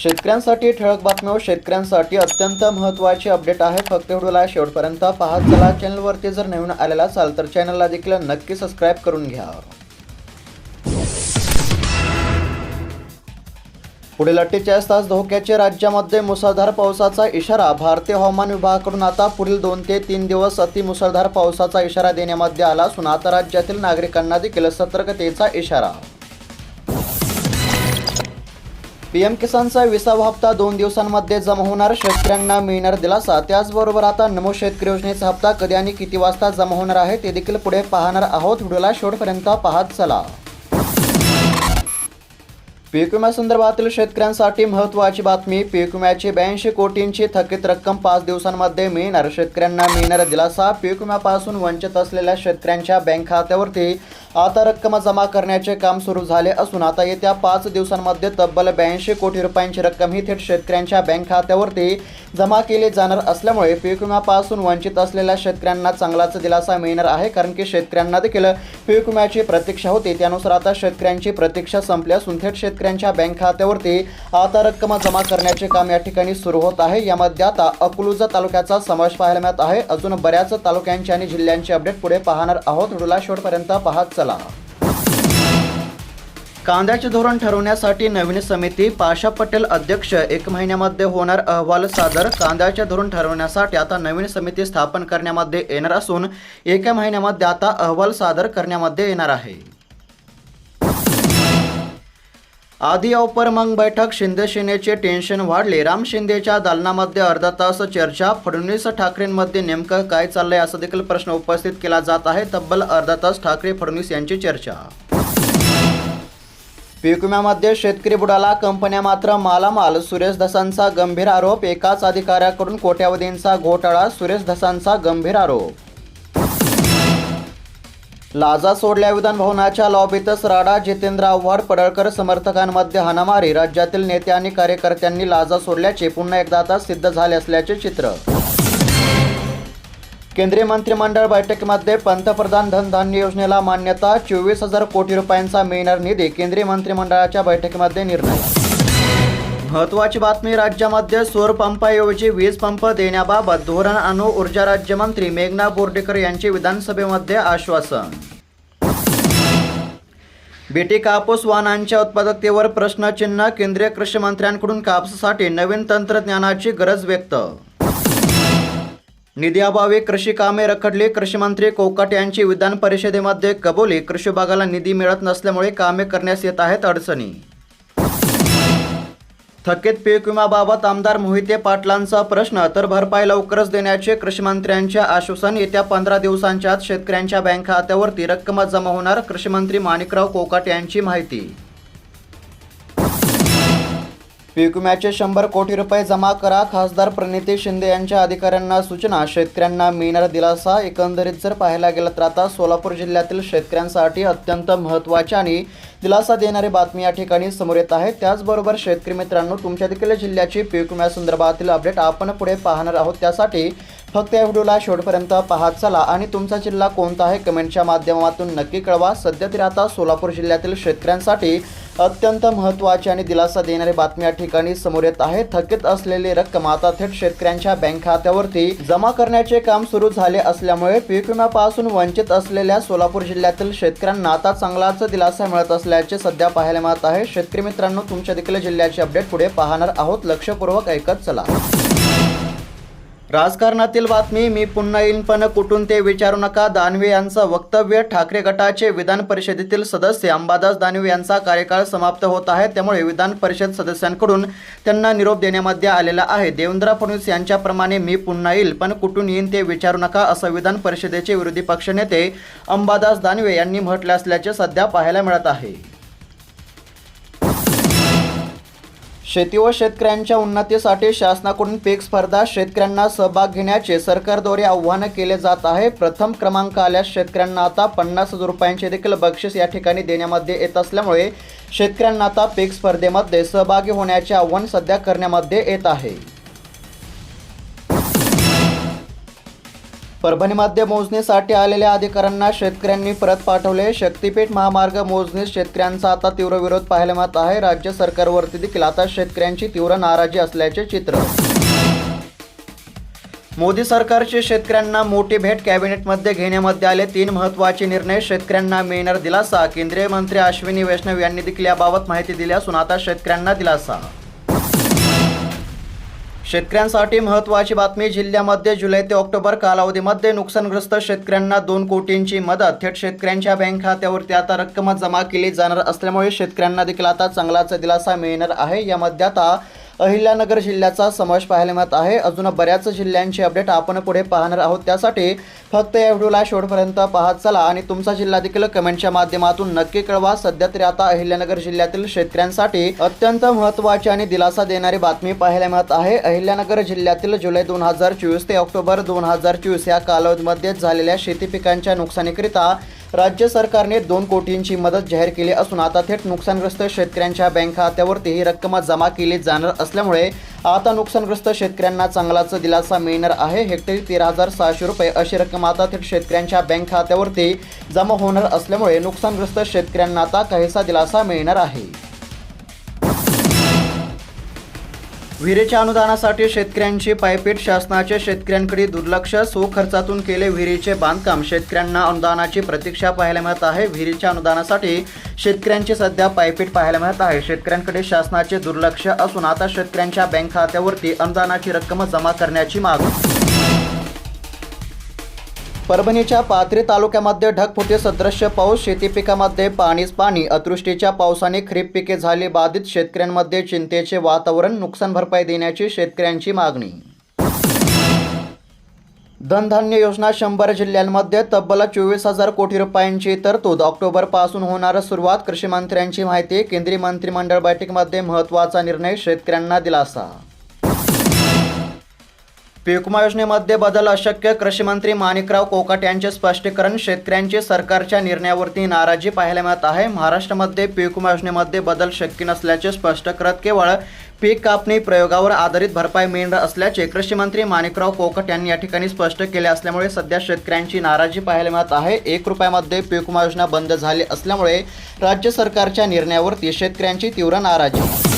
शेतकऱ्यांसाठी ठळक बातम्या शेतकऱ्यांसाठी अत्यंत महत्त्वाची अपडेट आहे फक्त व्हिडिओला शेवटपर्यंत पाहत चला चॅनलवरती जर नवीन आलेला असाल तर चॅनलला देखील नक्की सबस्क्राईब करून घ्या. पुढील अठ्ठेचाळीस तास धोक्याचे राज्यामध्ये मुसळधार पावसाचा इशारा. भारतीय हवामान विभागाकडून आता पुढील दोन ते तीन दिवस अतिमुसळधार पावसाचा इशारा देण्यामध्ये आला असून आता राज्यातील नागरिकांना देखील सतर्कतेचा इशारा. पीएम किसानचा विसावा हप्ता दोन दिवसांमध्ये जमा होणार शेतकऱ्यांना मिळणार दिलासा. त्याचबरोबर आता नमो शेतकरी योजनेचा हप्ता कधी आणि किती वाजता जमा होणार आहे ते देखील पुढे पाहणार आहोत. व्हिडिओला शेवटपर्यंत पाहत चला. पीक विम्यासंदर्भातील शेतकऱ्यांसाठी महत्त्वाची बातमी पीक विम्याची ब्याऐंशी कोटींची थकीत रक्कम पाच दिवसांमध्ये मिळणार. शेतकऱ्यांना मिळणार दिलासा पीक विम्यापासून वंचित असलेल्या शेतकऱ्यांच्या बँक खात्यावरती आता रक्कम जमा करण्याचे काम सुरू झाले असून आता येत्या पाच दिवसांमध्ये तब्बल ब्याऐंशी कोटी रुपयांची रक्कम ही थेट शेतकऱ्यांच्या बँक खात्यावरती जमा केली जाणार असल्यामुळे पीक विम्यापासून वंचित असलेल्या शेतकऱ्यांना चांगलाच दिलासा मिळणार आहे कारण की शेतकऱ्यांना देखील पीक विम्याची प्रतीक्षा होती. त्यानुसार आता शेतकऱ्यांची प्रतीक्षा संपली असून थेट शेतकऱ्यांच्या बँक खात्यावरती आता रक्कम जमा करण्याचे काम या ठिकाणी सुरू होत आहे. यामध्ये आता अकलूज तालुक्याचा समावेश पाहायला मिळत आहे. अजून बऱ्याच तालुक्यांची आणि जिल्ह्यांची अपडेट पुढे पाहणार आहोत. व्हिडिओला शेवटपर्यंत पाहत चला. कांद्याचे धोरण ठरवण्यासाठी नवीन समिती पाशा पटेल अध्यक्ष. एक महिन्यामध्ये होणार अहवाल सादर. कांद्याचे धोरण ठरवण्यासाठी आता नवीन समिती स्थापन करण्यामध्ये येणार असून एका महिन्यामध्ये आता अहवाल सादर करण्यामध्ये येणार आहे. आधी ऑपर मग बैठक. शिंदे सेनेचे टेन्शन वाढले. राम शिंदेच्या दालनामध्ये अर्धा तास चर्चा. फडणवीस ठाकरेंमध्ये नेमकं काय चाललंय असा देखील प्रश्न उपस्थित केला जात आहे. तब्बल अर्धा तास ठाकरे फडणवीस यांची चर्चा. पीक विम्यामध्ये शेतकरी बुडाला कंपन्या मात्र मालामाल. सुरेश धसांचा गंभीर आरोप एकाच अधिकाऱ्याकडून कोट्यावधींचा घोटाळा सुरेश धसांचा गंभीर आरोप. लाजा सोडल्या विधान भवनाच्या लॉबीतच राडा जितेंद्र आव्हाड पडळकर समर्थकांमध्ये हाणामारी. राज्यातील नेते आणि कार्यकर्त्यांनी लाजा सोडल्याचे पुन्हा एकदा आता सिद्ध झाले असल्याचे चित्र. केंद्रीय मंत्रिमंडळ बैठकीमध्ये पंतप्रधान धनधान्य योजनेला मान्यता चोवीस हजार कोटी रुपयांचा मिळणार निधी केंद्रीय मंत्रिमंडळाच्या बैठकीमध्ये निर्णय. महत्वाची बातमी राज्यामध्ये सौर पंपाऐवजी वीज पंप देण्याबाबत धोरण अणु ऊर्जा राज्यमंत्री मेघना बोर्डेकर यांचे विधानसभेमध्ये आश्वासन. बीटी कापूस वाहनांच्या उत्पादकतेवर प्रश्नचिन्ह केंद्रीय कृषी मंत्र्यांकडून कापसासाठी नवीन तंत्रज्ञानाची गरज व्यक्त. निधीअभावी कृषी कामे रखडली. कृषी मंत्री कोकाट यांची विधान परिषदेमध्ये कबुली. कृषी विभागाला निधी मिळत नसल्यामुळे कामे करण्यास येत आहेत अडचणी. थकीत पीक विम्याबाबत आमदार मोहिते पाटलांचा प्रश्न तर भरपाई लवकरच देण्याचे कृषीमंत्र्यांचे आश्वासन. येत्या पंधरा दिवसांच्या आत शेतकऱ्यांच्या बँक खात्यावरती रक्कम जमा होणार कृषीमंत्री माणिकराव कोकाट यांची माहिती. पीक विम्याचे शंभर कोटी रुपये जमा करा. खासदार प्रणिती शिंदे यांच्या अधिकाऱ्यांना सूचना. शेतकऱ्यांना मिळणार दिलासा एकंदरीत जर पाहायला गेलं तर आता सोलापूर जिल्ह्यातील शेतकऱ्यांसाठी अत्यंत महत्त्वाची आणि दिलासा देणारी बातमी या ठिकाणी समोर येत आहे. त्याचबरोबर शेतकरी मित्रांनो तुमच्या देखील जिल्ह्याची पीक विम्यासंदर्भातील अपडेट आपण पुढे पाहणार आहोत. त्यासाठी फक्त या व्हिडिओला शेवटपर्यंत पाहत चला आणि तुमचा जिल्हा कोणता आहे कमेंटच्या माध्यमातून नक्की कळवा. सध्या तरी आता सोलापूर जिल्ह्यातील शेतकऱ्यांसाठी अत्यंत महत्त्वाची आणि दिलासा देणारी बातमी या ठिकाणी समोर येत आहे. थकीत असलेली रक्कम आता थेट शेतकऱ्यांच्या बँक खात्यावरती जमा करण्याचे काम सुरू झाले असल्यामुळे पीक विम्यापासून वंचित असलेल्या सोलापूर जिल्ह्यातील शेतकऱ्यांना आता चांगलाच दिलासा मिळत असल्याचे सध्या पाहायला मिळत आहे. शेतकरी मित्रांनो तुमच्या देखील जिल्ह्याचे अपडेट पुढे पाहणार आहोत. लक्षपूर्वक ऐकत चला. राजकारणातील बातमी मी पुन्हा येईन पण कुठून ते विचारू नका. दानवे यांचं वक्तव्य ठाकरे गटाचे विधान परिषदेतील सदस्य अंबादास दानवे यांचा कार्यकाळ समाप्त होत आहे. त्यामुळे विधान परिषद सदस्यांकडून त्यांना निरोप देण्यामध्ये आलेला आहे. देवेंद्र फडणवीस यांच्याप्रमाणे मी पुन्हा येईल पण कुठून येईन ते विचारू नका असं विधान परिषदेचे विरोधी पक्षनेते अंबादास दानवे यांनी म्हटले असल्याचे सध्या पाहायला मिळत आहे. शेती व शेतकऱ्यांच्या उन्नतीसाठी शासनाकडून पीक स्पर्धा शेतकऱ्यांना सहभाग घेण्याचे सरकारद्वारे आव्हान केले जात आहे. प्रथम क्रमांक आल्यास शेतकऱ्यांना आता पन्नास हजार रुपयांचे देखील बक्षीस या ठिकाणी देण्यामध्ये येत असल्यामुळे शेतकऱ्यांना आता पीक स्पर्धेमध्ये सहभागी होण्याचे आव्हान सध्या करण्यामध्ये येत आहे. परभणीमध्ये मोजणीसाठी आलेल्या अधिकाऱ्यांना शेतकऱ्यांनी परत पाठवले. शक्तीपीठ महामार्ग मोजणीस शेतकऱ्यांचा आता तीव्र विरोध पाहायला मिळत आहे. राज्य सरकारवरती देखील आता शेतकऱ्यांची तीव्र नाराजी असल्याचे चित्र. मोदी सरकारचे शेतकऱ्यांना मोठी भेट कॅबिनेटमध्ये घेण्यामध्ये आले. तीन महत्त्वाचे निर्णय शेतकऱ्यांना मिळणार दिलासा. केंद्रीय मंत्री अश्विनी वैष्णव यांनी देखील याबाबत माहिती दिली असून आता शेतकऱ्यांना दिलासा. शेतकऱ्यांसाठी महत्त्वाची बातमी जिल्ह्यामध्ये जुलै ते ऑक्टोबर कालावधीमध्ये नुकसानग्रस्त शेतकऱ्यांना दोन कोटींची मदत. थेट शेतकऱ्यांच्या बँक खात्यावरती आता रक्कम जमा केली जाणार असल्यामुळे शेतकऱ्यांना देखील आता चांगलाच दिलासा मिळणार आहे. यामध्ये आता अहिल्यानगर जिल्ह्याचा समावेश पाहायला मिळत आहे. अजून बऱ्याच जिल्ह्यांची अपडेट आपण पुढे पाहणार आहोत. त्यासाठी फक्त या व्हिडिओला शेवटपर्यंत पाहत चला आणि तुमचा जिल्हा देखील कमेंटच्या माध्यमातून नक्की कळवा. सध्या तरी आता अहिल्यानगर जिल्ह्यातील शेतकऱ्यांसाठी अत्यंत महत्त्वाची आणि दिलासा देणारी बातमी पाहायला मिळत आहे. अहिल्यानगर जिल्ह्यातील जुलै दोन हजार चोवीस ते ऑक्टोबर दोन हजार चोवीस या कालावधीमध्ये झालेल्या शेती पिकांच्या नुकसानीकरिता राज्य सरकारने दोन कोटींची मदत जाहीर केली असून आता थेट नुकसानग्रस्त शेतकऱ्यांच्या बँक खात्यावरती ही रक्कम जमा केली जाणार असल्यामुळे आता नुकसानग्रस्त शेतकऱ्यांना चांगलाच दिलासा मिळणार आहे. हेक्टरी तेरा हजार सहाशे रुपये अशी रक्कम आता थेट शेतकऱ्यांच्या बँक खात्यावरती जमा होणार असल्यामुळे नुकसानग्रस्त शेतकऱ्यांना आता काहीसा दिलासा मिळणार आहे. विहिरीच्या अनुदानासाठी शेतकऱ्यांची पायपीट शासनाचे शेतकऱ्यांकडे दुर्लक्ष. सो खर्चातून केले विहिरीचे बांधकाम. शेतकऱ्यांना अनुदानाची प्रतीक्षा पाहायला मिळत आहे. विहिरीच्या अनुदानासाठी शेतकऱ्यांची सध्या पायपीट पाहायला मिळत आहे. शेतकऱ्यांकडे शासनाचे दुर्लक्ष असून आता शेतकऱ्यांच्या बँक खात्यावरती अनुदानाची रक्कम जमा करण्याची मागणी. परभणीच्या पाथरी तालुक्यामध्ये ढगफुटे सदृश्य पाऊस शेती पिकामध्ये पाणीच पाणी अतिवृष्टीच्या पावसाने खरीप पिके झाली बाधित शेतकऱ्यांमध्ये चिंतेचे वातावरण नुकसान भरपाई देण्याची शेतकऱ्यांची मागणी. धनधान्य योजना शंभर जिल्ह्यांमध्ये तब्बल चोवीस हजार कोटी रुपयांची तरतूद. ऑक्टोबरपासून होणार सुरुवात कृषी मंत्र्यांची माहिती केंद्रीय मंत्रिमंडळ बैठकीमध्ये महत्त्वाचा निर्णय शेतकऱ्यांना दिलासा. पीकमा योजनेमध्ये बदल अशक्य. कृषी मंत्री माणिकराव कोकाट यांचे स्पष्टीकरण शेतकऱ्यांची सरकारच्या निर्णयावरती नाराजी पाहायला मिळत आहे. महाराष्ट्रामध्ये पीकमा योजनेमध्ये बदल शक्य नसल्याचे स्पष्ट करत केवळ पीक कापणी प्रयोगावर आधारित भरपाई मिळणार असल्याचे कृषी मंत्री माणिकराव कोकट यांनी या ठिकाणी स्पष्ट केले असल्यामुळे सध्या शेतकऱ्यांची नाराजी पाहायला मिळत आहे. एक रुपयामध्ये पीकमा योजना बंद झाली असल्यामुळे राज्य सरकारच्या निर्णयावरती शेतकऱ्यांची तीव्र नाराजी.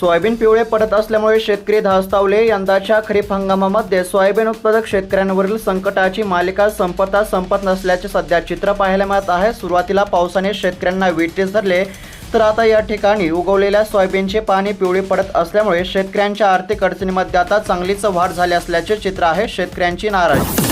सोयाबीन पिवळे पडत असल्यामुळे शेतकरी धास्तावले यंदाच्या खरीप हंगामामध्ये सोयाबीन उत्पादक शेतकऱ्यांवरील संकटाची मालिका संपता संपत नसल्याचे सध्या चित्र पाहायला मिळत आहे. सुरुवातीला पावसाने शेतकऱ्यांना विटेस धरले तर आता या ठिकाणी उगवलेल्या सोयाबीनचे पाणी पिवळी पडत असल्यामुळे शेतकऱ्यांच्या आर्थिक अडचणीमध्ये आता चांगलीच वाढ झाली असल्याचे चित्र आहे. शेतकऱ्यांची नाराजी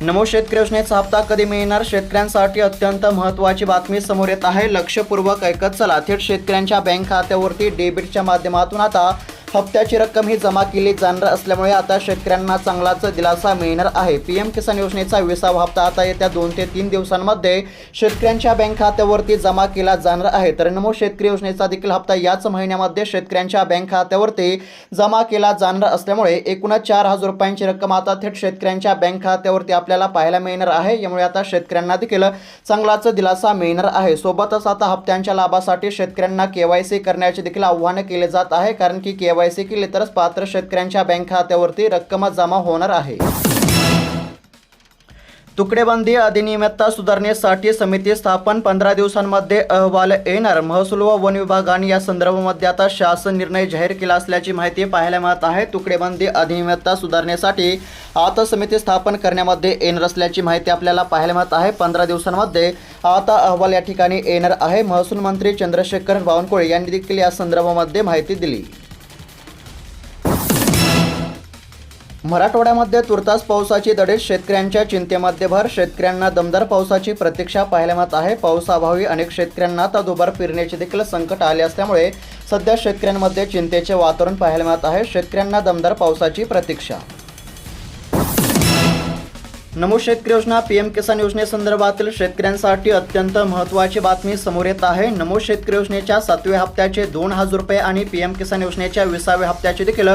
नमो शेतकरी योजनेचा हप्ता कधी मिळणार? शेतकऱ्यांसाठी अत्यंत महत्त्वाची बातमी समोर येत आहे. लक्षपूर्वक ऐकत चला. थेट शेतकऱ्यांच्या बँक खात्यावरती डेबिटच्या माध्यमातून आता हप्त्याची रक्कम ही जमा केली जाणार असल्यामुळे आता शेतकऱ्यांना चांगलाच दिलासा मिळणार आहे. पी एम किसान योजनेचा विसावा हप्ता आता येत्या दोन ते तीन दिवसांमध्ये शेतकऱ्यांच्या बँक खात्यावरती जमा केला जाणार आहे. तर नमो शेतकरी योजनेचा देखील हप्ता याच महिन्यामध्ये शेतकऱ्यांच्या बँक खात्यावरती जमा केला जाणार असल्यामुळे एकूणच चार हजार रुपयांची रक्कम आता थेट शेतकऱ्यांच्या बँक खात्यावरती आपल्याला पाहायला मिळणार आहे. यामुळे आता शेतकऱ्यांना देखील चांगलाच दिलासा मिळणार आहे. सोबतच आता हप्त्यांच्या लाभासाठी शेतकऱ्यांना केवायसी करण्याचे देखील आव्हान केले जात आहे. कारण की केवायसी केली तरच पात्र शेतकऱ्यांच्या बँक खात्यावरती रक्कम जमा होणार आहे. तुकडेबंदी अधिनियमितता सुधारणेसाठी समिती स्थापन पंधरा दिवसांमध्ये अहवाल येणार. महसूल व वन विभागाने या संदर्भामध्ये आता शासन निर्णय जाहीर केला असल्याची माहिती पाहायला मिळत आहे. तुकडेबंदी अधिनियमितता सुधारणेसाठी आता समिती स्थापन करण्यामध्ये येणार असल्याची माहिती आपल्याला पाहायला मिळत आहे. पंधरा दिवसांमध्ये आता अहवाल या ठिकाणी येणार आहे. महसूल मंत्री चंद्रशेखर बावनकुळे यांनी देखील या संदर्भामध्ये माहिती दिली. मराठवाड्यामध्ये तुर्तास पावसाची दडीत शेतकऱ्यांच्या चिंतेमध्ये भर शेतकऱ्यांना दमदार पावसाची प्रतीक्षा पाहायला मिळत आहे पावसाअभावी अनेक शेतकऱ्यांना आता दुबार पेरण्याचे देखील संकट आले असल्यामुळे सध्या शेतकऱ्यांमध्ये चिंतेचे वातावरण पाहायला मिळत आहे. शेतकऱ्यांना दमदार पावसाची प्रतीक्षा नमो शेतकरी योजना पी एम किसान योजनेसंदर्भातील शेतकऱ्यांसाठी अत्यंत महत्त्वाची बातमी समोर येत आहे. नमो शेतकरी योजनेच्या सातव्या हप्त्याचे दोन हजार रुपये आणि पी एम किसान योजनेच्या विसाव्या हप्त्याचे देखील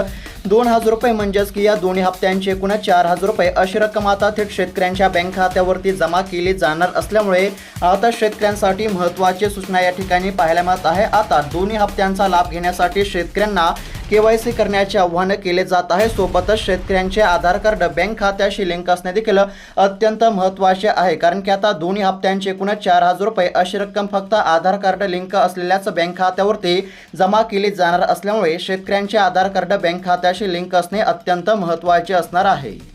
दोन हजार रुपये म्हणजेच की या दोन्ही हप्त्यांचे एकूण चार हजार रुपये अशी रक्कम आता थेट शेतकऱ्यांच्या बँक खात्यावरती जमा केली जाणार असल्यामुळे आता शेतकऱ्यांसाठी महत्त्वाची सूचना या ठिकाणी पाहायला मिळत आहे. आता दोन्ही हप्त्यांचा लाभ घेण्यासाठी शेतकऱ्यांना केवायसी करण्याचे आवाहन केले जात आहे. सोबतच शेतकऱ्यांचे आधार कार्ड बँक खात्याशी लिंक असणे देखील अत्यंत महत्त्वाचे आहे. कारण की आता दोन्ही हप्त्यांचे एकूणच चार हजार रुपये अशी रक्कम फक्त आधार कार्ड लिंक असलेल्याच बँक खात्यावरती जमा केली जाणार असल्यामुळे शेतकऱ्यांचे आधार कार्ड बँक खात्याशी लिंक असणे अत्यंत महत्त्वाचे असणार आहे.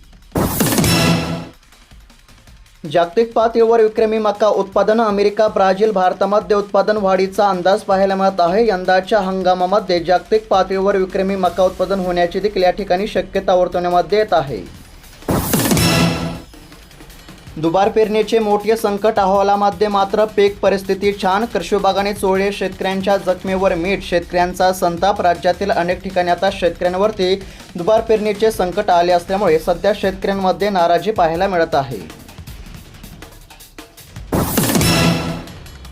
जागतिक पातळीवर विक्रमी मका उत्पादन अमेरिका ब्राझील भारतामध्ये उत्पादन वाढीचा अंदाज पाहायला मिळत आहे. यंदाच्या हंगामामध्ये जागतिक पातळीवर विक्रमी मका उत्पादन होण्याची देखील या ठिकाणी शक्यता वर्तवण्यामध्ये येत आहे. दुबार पेरणीचे मोठे संकट अहवालामध्ये मात्र पीक परिस्थिती छान. कृषी विभागाने चोळे शेतकऱ्यांच्या जखमेवर मीठ. शेतकऱ्यांचा संताप. राज्यातील अनेक ठिकाणी आता शेतकऱ्यांवरती दुबार पेरणीचे संकट आले असल्यामुळे सध्या शेतकऱ्यांमध्ये नाराजी पाहायला मिळत आहे.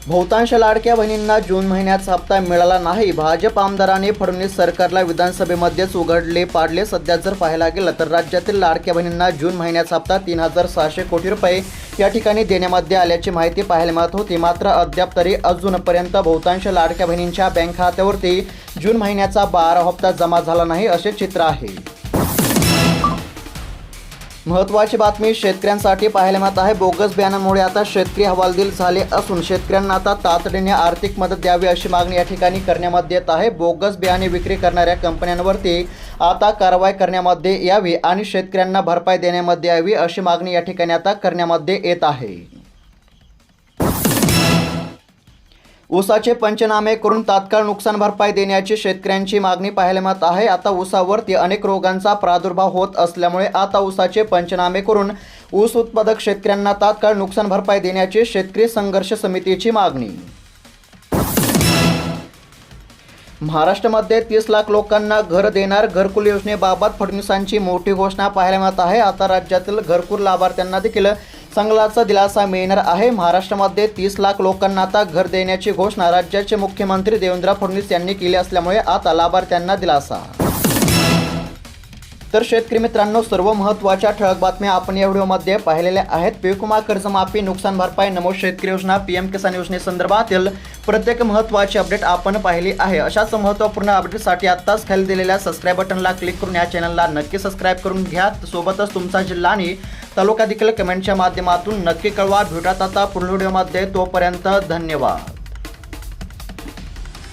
बहुतांश लाडक्या बहिणींना जून महिन्याचा हप्ता मिळाला नाही. भाजप आमदाराने फडणवीस सरकारला विधानसभेमध्येच उघडले पाडले. सध्या जर पाहायला गेलं तर राज्यातील लाडक्या बहिणींना जून महिन्याचा हप्ता तीन हजार सहाशे कोटी रुपये या ठिकाणी देण्यामध्ये आल्याची माहिती पाहायला मिळत होती. मात्र अद्याप तरी अजूनपर्यंत बहुतांश लाडक्या बहिणींच्या बँक खात्यावरती जून महिन्याचा बारा हप्ता जमा झाला नाही असे चित्र आहे. महत्त्वाची बातमी शेतकऱ्यांसाठी पाहायला मिळत आहे. बोगस बियाण्यामुळे आता शेतकरी हवालदिल झाले असून शेतकऱ्यांना आता तातडीने आर्थिक मदत द्यावी अशी मागणी या ठिकाणी करण्यामध्ये येत आहे. बोगस बियाणे विक्री करणाऱ्या कंपन्यांवरती आता कारवाई करण्यामध्ये यावी आणि शेतकऱ्यांना भरपाई देण्यामध्ये यावी अशी मागणी या ठिकाणी आता करण्यामध्ये येत आहे. ऊसाचे पंचनामे करून तात्काळ नुकसान भरपाई देण्याची शेतकऱ्यांची मागणी पाहायला मिळत आहे. आता ऊसावरती अनेक रोगांचा प्रादुर्भाव होत असल्यामुळे आता ऊसाचे पंचनामे करून ऊस उत्पादक शेतकऱ्यांना तात्काळ नुकसान भरपाई देण्याची शेतकरी संघर्ष समितीची मागणी. महाराष्ट्रामध्ये तीस लाख लोकांना घर देणार घरकुल योजनेबाबत फडणवीसांची मोठी घोषणा पाहायला मिळत आहे. आता राज्यातील घरकुल लाभार्थ्यांना देखील चांगलाचा दिलासा मिळणार आहे. महाराष्ट्रामध्ये तीस लाख लोकांना आता घर देण्याची घोषणा राज्याचे मुख्यमंत्री देवेंद्र फडणवीस यांनी केली असल्यामुळे आता लाभार्थ्यांना दिलासा. तर शेतकरी मित्रांनो सर्व महत्त्वाच्या ठळक बातम्या आपण या व्हिडिओमध्ये पाहिलेल्या आहेत. पीक कर्जमाफी नुकसान भरपाई नमो शेतकरी योजना पी एम किसान योजनेसंदर्भातील प्रत्येक महत्त्वाची अपडेट आपण पाहिली आहे. अशाच महत्त्वपूर्ण अपडेटसाठी आत्ताच खाली दिलेल्या सबस्क्राईब बटनला क्लिक करून या चॅनलला नक्की सबस्क्राईब करून घ्या. सोबतच तुमचा जिल्हा आणि तालुका देखील कमेंटच्या माध्यमातून नक्की कळवा. भेटत आता पुढील व्हिडिओमध्ये. तोपर्यंत धन्यवाद.